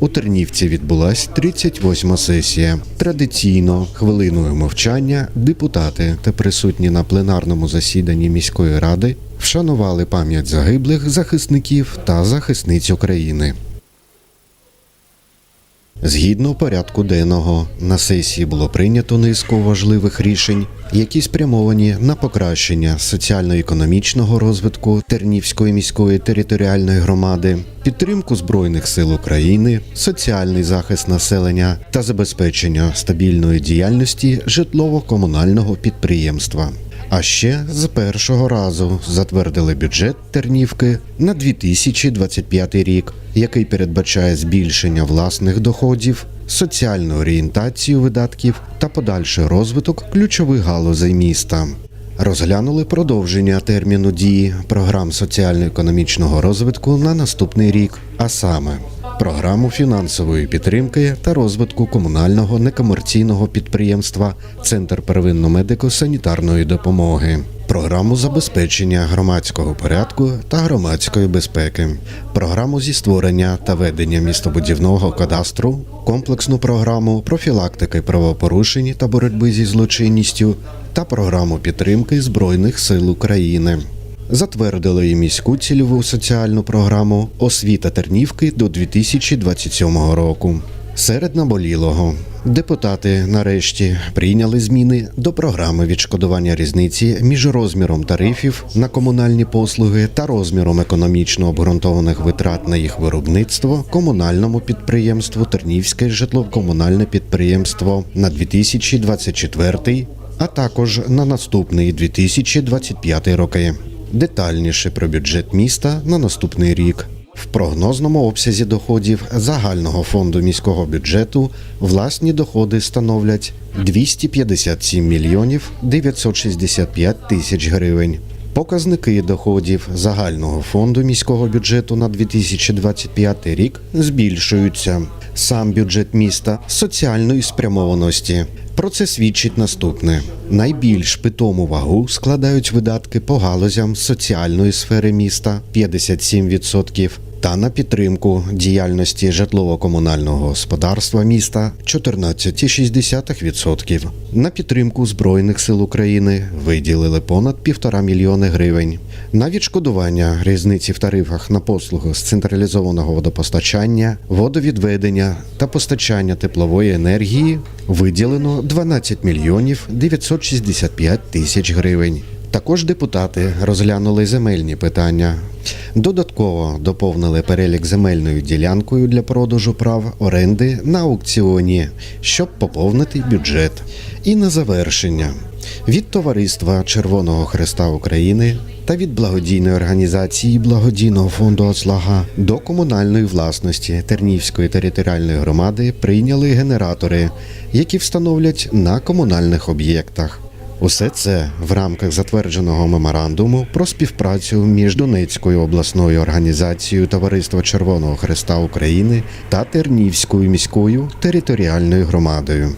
У Тернівці відбулась 38 сесія. Традиційно хвилиною мовчання депутати та присутні на пленарному засіданні міської ради вшанували пам'ять загиблих захисників та захисниць України. Згідно порядку денного, на сесії було прийнято низку важливих рішень, які спрямовані на покращення соціально-економічного розвитку Тернівської міської територіальної громади, підтримку збройних сил України, соціальний захист населення та забезпечення стабільної діяльності житлово-комунального підприємства. А ще з першого разу затвердили бюджет Тернівки на 2025 рік, який передбачає збільшення власних доходів, соціальну орієнтацію видатків та подальший розвиток ключових галузей міста. Розглянули продовження терміну дії програм соціально-економічного розвитку на наступний рік, а саме програму фінансової підтримки та розвитку комунального некомерційного підприємства Центр первинно-медико-санітарної допомоги. Програму забезпечення громадського порядку та громадської безпеки, програму зі створення та ведення містобудівного кадастру, комплексну програму профілактики правопорушень та боротьби зі злочинністю та програму підтримки Збройних сил України. Затвердили і міську цільову соціальну програму Освіта Тернівки до 2027 року. Серед наболілого депутати нарешті прийняли зміни до програми відшкодування різниці між розміром тарифів на комунальні послуги та розміром економічно обґрунтованих витрат на їх виробництво комунальному підприємству Тернівське житлово-комунальне підприємство на 2024, а також на наступний 2025 роки. Детальніше про бюджет міста на наступний рік. В прогнозному обсязі доходів загального фонду міського бюджету власні доходи становлять 257 мільйонів 965 тисяч гривень. Показники доходів загального фонду міського бюджету на 2025 рік збільшуються. Сам бюджет міста соціальної спрямованості. Про це свідчить наступне: найбільш питому вагу складають видатки по галузям соціальної сфери міста 57%, та на підтримку діяльності житлово-комунального господарства міста 14,6%. На підтримку Збройних сил України виділили понад півтора мільйони гривень. На відшкодування різниці в тарифах на послуги з централізованого водопостачання, водовідведення та постачання теплової енергії виділено 12 мільйонів 965 тисяч гривень. Також депутати розглянули земельні питання. Додатково доповнили перелік земельною ділянкою для продажу прав оренди на аукціоні, щоб поповнити бюджет. І на завершення від товариства Червоного Хреста України та від благодійної організації благодійного фонду «Оцлага» до комунальної власності Тернівської територіальної громади прийняли генератори, які встановлять на комунальних об'єктах. Усе це в рамках затвердженого меморандуму про співпрацю між Донецькою обласною організацією Товариства Червоного Хреста України та Тернівською міською територіальною громадою.